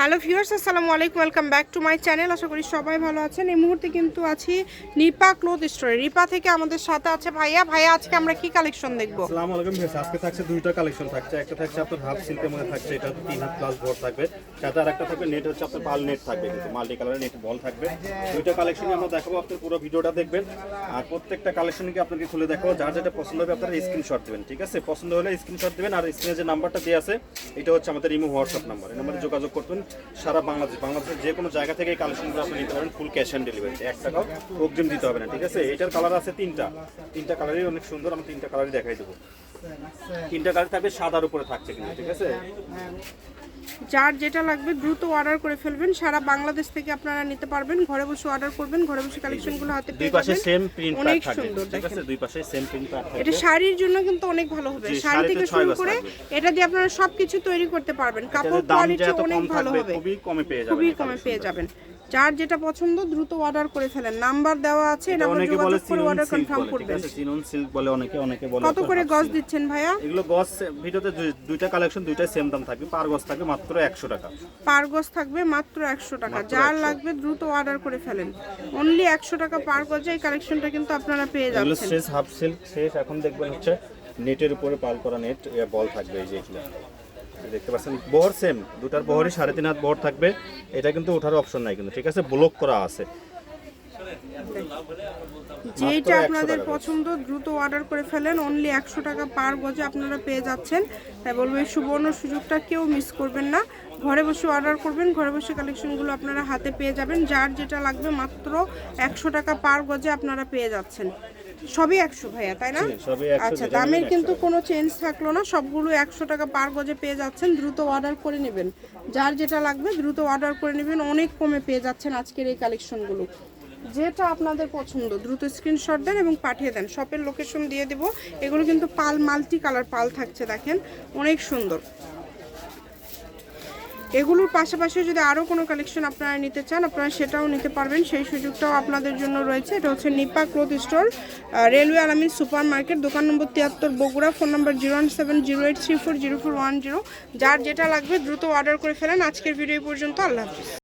Hello viewers, আসসালামু আলাইকুম, welcome back to my channel. আশা করি সবাই ভালো আছেন। এই মুহূর্তে কিন্তু আছি নিপা ক্লোথ স্টোরে। রিপা থেকে আমাদের সাথে আছে ভাইয়া। ভাইয়া, আজকে আমরা কি কালেকশন দেখব? আসসালামু আলাইকুম ভিউয়ার্স, আজকে থাকছে দুইটা কালেকশন থাকছে। একটা থাকছে আপনার হাফ সিল্কের মধ্যে থাকছে, এটা তিন হাত প্লাস ভর থাকবে। সাথে আর একটা থাকবে নেট হচ্ছে আপনার পাল নেট থাকবে কিন্তু মাল্টি কালারের নেট বল থাকবে। দুইটা কালেকশনই আমরা দেখাবো আপনার পুরো ভিডিওটা দেখবেন। আর প্রত্যেকটা কালেকশনকে আপনাকে খুলে দেখাবো। যার যেটা পছন্দ হবে আপনারা স্ক্রিনশট দিবেন, ঠিক আছে? পছন্দ হলে স্ক্রিনশট দিবেন। আর স্ক্রিনে যে নাম্বারটা দেওয়া আছে, এটা হচ্ছে আমাদের ইমো হোয়াটসঅ্যাপ নাম্বার এই নাম্বারে যোগাযোগ করবেন সারা বাংলাদেশ, বাংলাদেশের যে কোনো জায়গা থেকে কালেকশনগুলো আপনি নিতে পারেন ফুল ক্যাশ অন ডেলিভারি এক টাকাও অগ্রিম দিতে হবে না, ঠিক আছে? এটার কালার আছে তিনটা। তিনটা কালারই অনেক সুন্দর, আমি তিনটা কালারই দেখাই দেবো। তিনটা কালার থাকবে সাদার উপরে থাকছে কিন্তু ঠিক আছে? যার যেটা লাগবে দ্রুত অর্ডার করে ফেলবেন। সারা বাংলাদেশ থেকে আপনারা নিতে পারবেন। ঘরে বসে অর্ডার করবেন ঘরে বসে কালেকশনগুলো হাতে পেয়ে যাবেন। অনেক সুন্দর ঠিক আছে? দেখেন। দুই পাশে সেম প্রিন্ট থাকবে। এটা শাড়ির জন্য কিন্তু অনেক ভালো হবে। শাড়ি থেকে শুরু করে এটা দিয়ে আপনারা সবকিছু তৈরি করতে পারবেন। কাপড় কোয়ালিটি অনেক ভালো কোয়ালিটি খুবই অনেক পেয়ে ভালো হবে খুবই কমে পেয়ে যাবেন। যার যেটা পছন্দ দ্রুত অর্ডার করে ফেলেন। নাম্বার দেওয়া আছে এটা অনেকে বলে করে অর্ডার কনফার্ম করবেন। আছে? সিল্ক বলে অনেকে অনেকে বলে কত করে গজ দিচ্ছেন ভাইয়া? এগুলো গজ ভিডিওতে দুইটা কালেকশন দুইটাই সেম দাম থাকবে। পার গজ থাকবে মাত্র একশো টাকা। পার গজ থাকবে মাত্র একশো টাকা। যার লাগবে দ্রুত অর্ডার করে ফেলেন। অনলি একশো টাকা পার গজে এই কালেকশনটা কিন্তু আপনারা পেয়ে এগুলো শেষ হাফ সিল্ক শেষ। এখন দেখবেন হচ্ছে নেটের উপরে পাল করা নেট বল থাকবে এই যে এগুলো। দেখতে পাচ্ছেন বহর সেম দুটার বহরই সাড়ে তিন হাত বহর থাকবে। এটা কিন্তু ওঠার অপশন নাই কিন্তু ঠিক আছে? ব্লক করা আছে। 100 আপনাদের পছন্দ দ্রুত অর্ডার করে ফেলেন। অনলি একশো টাকা পার গজে আপনারা পেয়ে যাচ্ছেন। তাই বলব এই সুবর্ণ সুযোগটা কেউ মিস করবেন না। ঘরে বসে অর্ডার করবেন ঘরে বসে কালেকশনগুলো আপনারা হাতে পেয়ে যাবেন। যার যেটা লাগবে মাত্র একশো টাকা পার গজে আপনারা পেয়ে যাচ্ছেন। সবই একশো ভাইয়া তাই না? জি, সবই 100 আচ্ছা দামের কিন্তু কোনো চেঞ্জ থাকল না সবগুলো একশো টাকা পার গজে পেয়ে যাচ্ছেন দ্রুত অর্ডার করে নেবেন। যার যেটা লাগবে দ্রুত অর্ডার করে নেবেন অনেক কমে পেয়ে যাচ্ছেন আজকের এই কালেকশনগুলো যেটা আপনাদের পছন্দ দ্রুত স্ক্রিনশট দেন এবং পাঠিয়ে দেন। শপের লোকেশন দিয়ে দেব। এগুলো কিন্তু পাল মাল্টি কালার পাল থাকছে দেখেন অনেক সুন্দর। এগুলোর পাশাপাশি যদি আরও কোনো কালেকশন আপনারা নিতে চান, আপনারা সেটাও নিতে পারবেন। সেই সুযোগটাও আপনাদের জন্য রয়েছে। এটা হচ্ছে Nipa cloth store railway Alamin super market দোকান নম্বর তিয়াত্তর, Bogura, phone number zero one seven zero eight three four zero four one zero. যার যেটা লাগবে দ্রুত অর্ডার করে ফেলেন। আজকের ভিডিও পর্যন্ত। আল্লাহ হাফিজ।